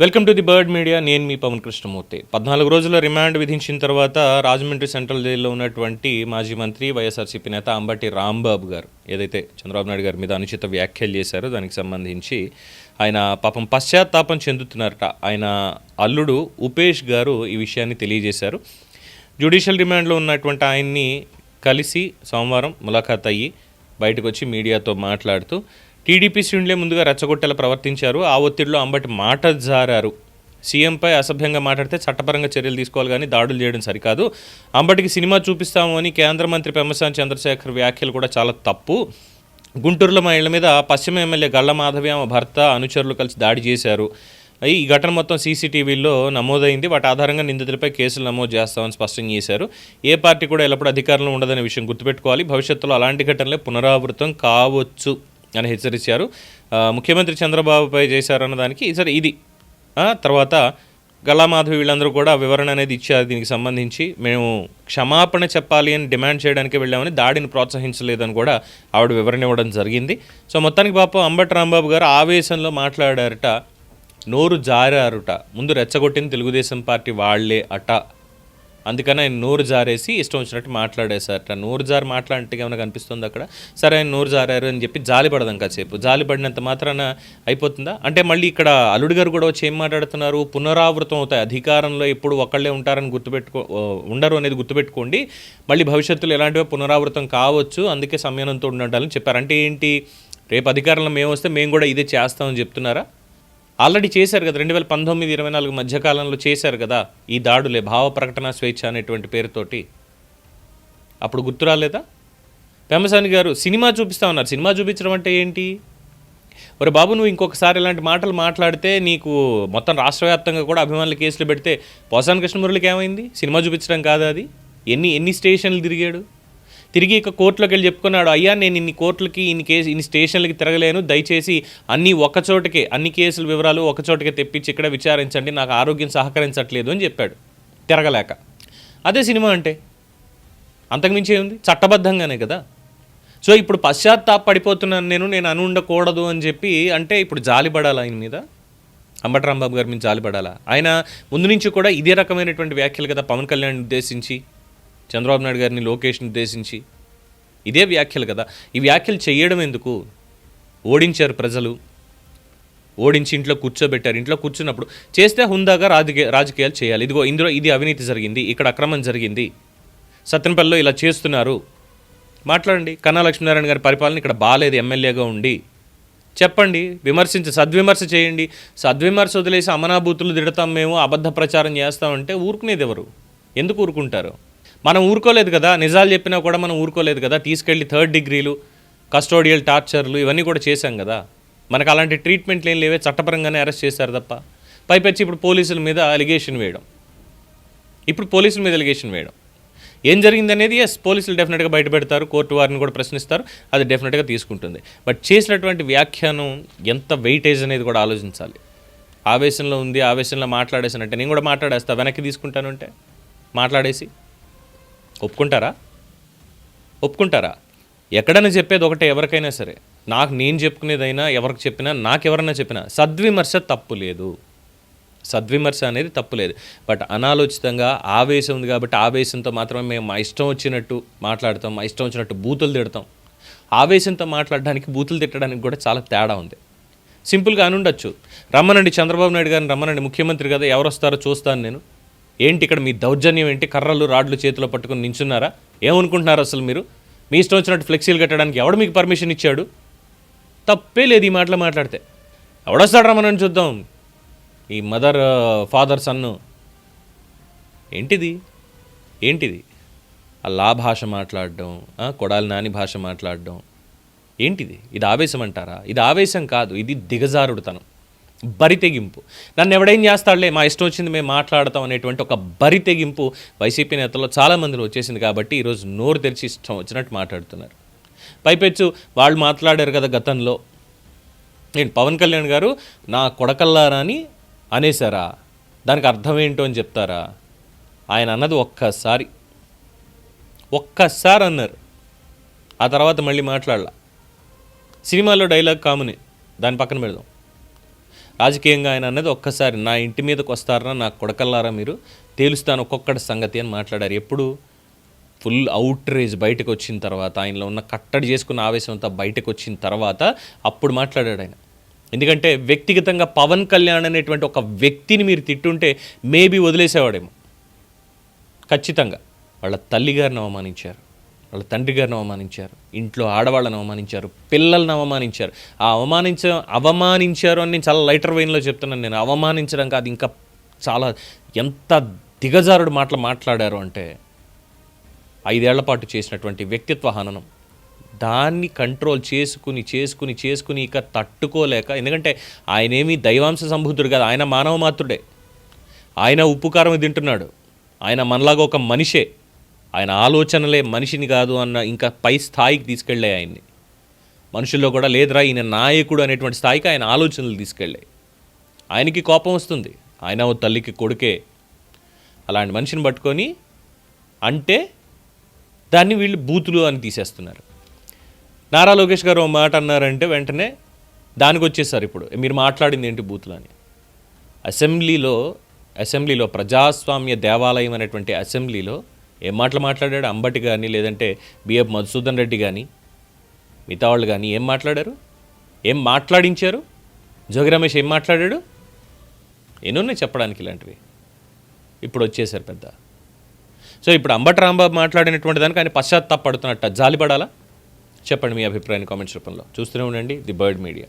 Welcome to the bird media. నేను మీ పవన్ కృష్ణమూర్తి. పద్నాలుగు రోజుల రిమాండ్ విధించిన తర్వాత రాజమండ్రి సెంట్రల్ జైల్లో ఉన్నటువంటి మాజీ మంత్రి వైఎస్ఆర్సీపీ నేత అంబటి రాంబాబు గారు ఏదైతే చంద్రబాబు నాయుడు గారి మీద అనుచిత వ్యాఖ్యలు చేశారో దానికి సంబంధించి ఆయన పాపం పశ్చాత్తాపం చెందుతున్నారట. ఆయన అల్లుడు ఉపేష్ గారు ఈ విషయాన్ని తెలియజేశారు. జ్యుడిషియల్ రిమాండ్లో ఉన్నటువంటి ఆయన్ని కలిసి సోమవారం ములాఖాత్ అయ్యి బయటకు వచ్చి మీడియాతో మాట్లాడుతూ టీడీపీ శ్రేణులే ముందుగా రెచ్చగొట్టేలా ప్రవర్తించారు. ఆ ఒత్తిడిలో అంబటి మాట జారారు. సీఎంపై అసభ్యంగా మాట్లాడితే చట్టపరంగా చర్యలు తీసుకోవాలి కానీ దాడులు చేయడం సరికాదు. అంబటికి సినిమా చూపిస్తాము అని కేంద్ర మంత్రి పెమ్మసాని చంద్రశేఖర్ వ్యాఖ్యలు కూడా చాలా తప్పు. గుంటూరులో మా ఇళ్ళ మీద పశ్చిమ ఎమ్మెల్యే గళ్ళ మాధవి ఆమె భర్త అనుచరులు కలిసి దాడి చేశారు. ఈ ఘటన మొత్తం సీసీటీవీలో నమోదైంది. వాటి ఆధారంగా నిందితులపై కేసులు నమోదు చేస్తామని స్పష్టం చేశారు. ఏ పార్టీ కూడా ఎల్లప్పుడూ అధికారంలో ఉండదనే విషయం గుర్తుపెట్టుకోవాలి. భవిష్యత్తులో అలాంటి ఘటనలే పునరావృతం కావచ్చు. అని హెచ్చరించారు ముఖ్యమంత్రి చంద్రబాబుపై చేశారన్న దానికి సరే ఇది. తర్వాత గళామాధవి వీళ్ళందరూ కూడా వివరణ అనేది ఇచ్చారు దీనికి సంబంధించి. మేము క్షమాపణ చెప్పాలి అని డిమాండ్ చేయడానికి వెళ్ళామని దాడిని ప్రోత్సహించలేదని కూడా ఆవిడ వివరణ ఇవ్వడం జరిగింది. సో మొత్తానికి పాపం అంబటి రాంబాబు గారు ఆవేశంలో మాట్లాడారట నోరు జారారుట ముందు రెచ్చగొట్టిన తెలుగుదేశం పార్టీ వాళ్ళే అట అందుకని ఆయన నోరు జారేసి ఇష్టం వచ్చినట్టు మాట్లాడేశారట నోరు జారి మాట్లాడినట్టుగా ఏమైనా కనిపిస్తుంది అక్కడ? సరే ఆయన నోరు జారారు అని చెప్పి జాలి పడదాం కాసేపు. జాలి పడినంత మాత్రాన అయిపోతుందా? అంటే మళ్ళీ ఇక్కడ అల్లుడు గారు కూడా వచ్చి ఏం మాట్లాడుతున్నారు? పునరావృతం అవుతాయి. అధికారంలో ఎప్పుడు ఒకళ్ళే ఉంటారని గుర్తుపెట్టుకో ఉండరు అనేది గుర్తుపెట్టుకోండి. మళ్ళీ భవిష్యత్తులో ఎలాంటివో పునరావృతం కావచ్చు. అందుకే సంయమనంతో ఉండాలని చెప్పారు. అంటే ఏంటి? రేపు అధికారంలో మేము వస్తే మేము కూడా ఇదే చేస్తామని చెప్తున్నారా? ఆల్రెడీ చేశారు కదా రెండు వేల పంతొమ్మిది ఇరవై నాలుగు మధ్యకాలంలో చేశారు కదా ఈ దాడులే భావ ప్రకటన స్వేచ్ఛ అనేటువంటి పేరుతోటి. అప్పుడు గుర్తు రాలేదా? పెమ్మసాని గారు సినిమా చూపిస్తా ఉన్నారు. సినిమా చూపించడం అంటే ఏంటి? ఒరే బాబు నువ్వు ఇంకొకసారి ఇలాంటి మాటలు మాట్లాడితే నీకు మొత్తం రాష్ట్ర వ్యాప్తంగా కూడా అభిమానులు కేసులు పెడితే పోసాని కృష్ణమురళికి ఏమైంది? సినిమా చూపించడం కాదా అది? ఎన్ని ఎన్ని స్టేషన్లు తిరిగాడు? తిరిగి ఇక కోర్టులోకి వెళ్ళి చెప్పుకున్నాడు అయ్యా నేను ఇన్ని కోర్టులకి ఇన్ని కేసు ఇన్ని స్టేషన్లకి తిరగలేను. దయచేసి అన్ని ఒకచోటకే అన్ని కేసుల వివరాలు ఒకచోటకే తెప్పించి ఇక్కడ విచారించండి. నాకు ఆరోగ్యం సహకరించట్లేదు అని చెప్పాడు. తిరగలేక. అదే సినిమా అంటే? అంతకుమించి ఏముంది? చట్టబద్ధంగానే కదా. సో ఇప్పుడు పశ్చాత్తాపడిపోతున్నాను నేను నేను అను ఉండకూడదు అని చెప్పి అంటే ఇప్పుడు జాలిపడాలి ఆయన మీద? అంబటరాంబాబు గారి మీద జాలిపడాలా ఆయన ముందు నుంచి కూడా ఇదే రకమైనటువంటి వ్యాఖ్యలు కదా పవన్ కళ్యాణ్ ఉద్దేశించి. చంద్రబాబు నాయుడు గారిని లోకేష్ని ఉద్దేశించి. ఇదే వ్యాఖ్యలు కదా. ఈ వ్యాఖ్యలు చేయడం ఎందుకు? ఓడించారు ప్రజలు. ఓడించి ఇంట్లో కూర్చోబెట్టారు. ఇంట్లో కూర్చున్నప్పుడు చేస్తే హుందాగా రాజకీయ రాజకీయాలు చేయాలి. ఇదిగో ఇందులో ఇది అవినీతి జరిగింది. ఇక్కడ అక్రమం జరిగింది. సత్యనపల్లిలో ఇలా చేస్తున్నారు. మాట్లాడండి. కన్నా లక్ష్మీనారాయణ గారి పరిపాలన ఇక్కడ బాగాలేదు ఎమ్మెల్యేగా ఉండి. చెప్పండి. విమర్శించి సద్విమర్శ చేయండి. సద్విమర్శ వదిలేసి అమనాభూతులు తిడతాం మేము అబద్ధ ప్రచారం చేస్తామంటే ఊరుకునేది ఎవరు? ఎందుకు ఊరుకుంటారు? మనం ఊరుకోలేదు కదా నిజాలు చెప్పినా కూడా మనం ఊరుకోలేదు కదా తీసుకెళ్ళి థర్డ్ డిగ్రీలు కస్టోడియల్ టార్చర్లు ఇవన్నీ కూడా చేశాం కదా. మనకు అలాంటి ట్రీట్మెంట్లు ఏం లేవే చట్టపరంగానే అరెస్ట్ చేశారు తప్ప. పైపెచ్చి ఇప్పుడు పోలీసుల మీద అలిగేషన్ వేయడం. ఇప్పుడు పోలీసుల మీద అలిగేషన్ వేయడం. ఏం జరిగింది అనేది ఎస్ పోలీసులు డెఫినెట్గా బయట పెడతారు కోర్టు వారిని కూడా ప్రశ్నిస్తారు అది డెఫినెట్గా తీసుకుంటుంది. బట్ చేసినటువంటి వ్యాఖ్యానం ఎంత వెయిటేజ్ అనేది కూడా ఆలోచించాలి. ఆవేశంలో ఉంది ఆవేశంలో మాట్లాడేసానంటే నేను కూడా మాట్లాడేస్తా వెనక్కి తీసుకుంటానంటే మాట్లాడేసి. ఒప్పుకుంటారా? ఒప్పుకుంటారా? ఎక్కడైనా చెప్పేది ఒకటే ఎవరికైనా సరే. నాకు నేను చెప్పుకునేదైనా ఎవరికి చెప్పినా ఎవరైనా చెప్పినా సద్విమర్శ తప్పు లేదు. సద్విమర్శ అనేది తప్పు లేదు. బట్ అనాలోచితంగా ఆవేశం ఉంది కాబట్టి ఆవేశంతో మాత్రమే మేము మా ఇష్టం వచ్చినట్టు మాట్లాడతాం మా ఇష్టం వచ్చినట్టు బూతులు తిడతాం. ఆవేశంతో మాట్లాడడానికి బూతులు తిట్టడానికి కూడా చాలా తేడా ఉంది. సింపుల్గా అనుండొచ్చు రమ్మనండి చంద్రబాబు నాయుడు గారిని రమ్మనండి ముఖ్యమంత్రి కదా ఎవరు వస్తారో చూస్తాను నేను. ఏంటి ఇక్కడ మీ దౌర్జన్యం ఏంటి? కర్రలు రాడ్లు చేతిలో పట్టుకుని నించున్నారా? ఏమనుకుంటున్నారు అసలు మీరు? మీ ఇష్టం వచ్చినట్టు ఫ్లెక్సీలు కట్టడానికి ఎవడు మీకు పర్మిషన్ ఇచ్చాడు? తప్పే లేదు ఈ మాటలు మాట్లాడితే. ఎవడొస్తాడు మనం చూద్దాం? ఈ మదర్ ఫాదర్ సన్ను ఏంటిది? ఏంటిది? అల్లా భాష మాట్లాడడం కొడాలి నాని భాష మాట్లాడడం. ఏంటిది? ఇది ఆవేశం అంటారా? ఇది ఆవేశం కాదు ఇది దిగజారుడుతనం. బరితెగింపు. నన్ను ఎవడేం చేస్తాడులే మా ఇష్టం వచ్చింది మేము మాట్లాడతాం అనేటువంటి ఒక బరితెగింపు వైసీపీ నేతల్లో చాలామందిలో వచ్చేసింది కాబట్టి ఈరోజు నోరు తెరిచి ఇష్టం వచ్చినట్టు మాట్లాడుతున్నారు. పైపెచ్చు వాళ్ళు మాట్లాడారు కదా గతంలో. నేను పవన్ కళ్యాణ్ గారు నా కొడకల్లారా అని అనేసారా దానికి అర్థం ఏంటో అని చెప్తారా? ఆయన అన్నది ఒక్కసారి. ఒక్కసారి అన్నారు. ఆ తర్వాత మళ్ళీ మాట్లాడాల. సినిమాలో డైలాగ్ కామనే దాని పక్కన పెడదాం. రాజకీయంగా ఆయన అన్నది ఒక్కసారి నా ఇంటి మీదకి వస్తారా నా కొడకల్లారా మీరు? తేలుస్తాను ఒక్కొక్కటి సంగతి అని మాట్లాడారు. ఎప్పుడు ఫుల్ అవుట్ రేజ్ బయటకు వచ్చిన తర్వాత ఆయనలో ఉన్న కట్టడి చేసుకున్న ఆవేశం అంతా బయటకు వచ్చిన తర్వాత అప్పుడు మాట్లాడాడు ఆయన. ఎందుకంటే వ్యక్తిగతంగా పవన్ కళ్యాణ్ అనేటువంటి ఒక వ్యక్తిని మీరు తిట్టుంటే మేబీ వదిలేసేవాడేమో. ఖచ్చితంగా. వాళ్ళ తల్లి గారిని అవమానించారు. వాళ్ళ తండ్రి గారిని అవమానించారు. ఇంట్లో ఆడవాళ్ళని అవమానించారు. పిల్లల్ని అవమానించారు. ఆ అవమానించ అవమానించారు అని నేను చాలా లైటర్ వెయిన్లో చెప్తున్నాను నేను. అవమానించడం కాదు ఇంకా చాలా ఎంత దిగజారుడు మాటలు మాట్లాడారు అంటే ఐదేళ్ళ పాటు చేసినటువంటి వ్యక్తిత్వ హననం. దాన్ని కంట్రోల్ చేసుకుని చేసుకుని చేసుకుని ఇక తట్టుకోలేక ఎందుకంటే ఆయన దైవాంశ సంబుద్ధుడు కాదు ఆయన మానవ మాత్రుడే ఆయన ఉప్పు కారం తింటున్నాడు. ఆయన మనలాగా ఒక మనిషే. ఆయన ఆలోచనలే మనిషిని కాదు అన్న ఇంకా పై స్థాయికి తీసుకెళ్ళాయి ఆయన్ని. మనుషుల్లో కూడా లేదురా ఈయన నాయకుడు అనేటువంటి స్థాయికి ఆయన ఆలోచనలు తీసుకెళ్ళాయి. ఆయనకి కోపం వస్తుంది. ఆయన ఓ తల్లికి కొడుకే. అలాంటి మనిషిని పట్టుకొని అంటే దాన్ని వీళ్ళు బూతులు అని తీసేస్తున్నారు. నారా లోకేష్ గారు ఓ మాట అన్నారంటే వెంటనే దానికి వచ్చేసారు ఇప్పుడు. మీరు మాట్లాడింది ఏంటి బూతులు అని. అసెంబ్లీలో అసెంబ్లీలో ప్రజాస్వామ్య దేవాలయం అనేటువంటి అసెంబ్లీలో ఏం మాటలు మాట్లాడాడు అంబటి కానీ లేదంటే బిఎఫ్ మధుసూదన్ రెడ్డి కానీ మిగతా వాళ్ళు కానీ ఏం మాట్లాడారు? ఏం మాట్లాడించారు? జోగి రమేష్ ఏం మాట్లాడాడు? ఎన్నున్నాయి చెప్పడానికి ఇలాంటివి? ఇప్పుడు వచ్చేసారు పెద్ద. సో ఇప్పుడు అంబటి రాంబాబు మాట్లాడినటువంటి దానికి ఆయన పశ్చాత్తాపడుతున్నట్ట. జాలిపడాలా? చెప్పండి మీ అభిప్రాయాన్ని కామెంట్స్ రూపంలో. చూస్తూనే ఉండండి ది బర్డ్ మీడియా.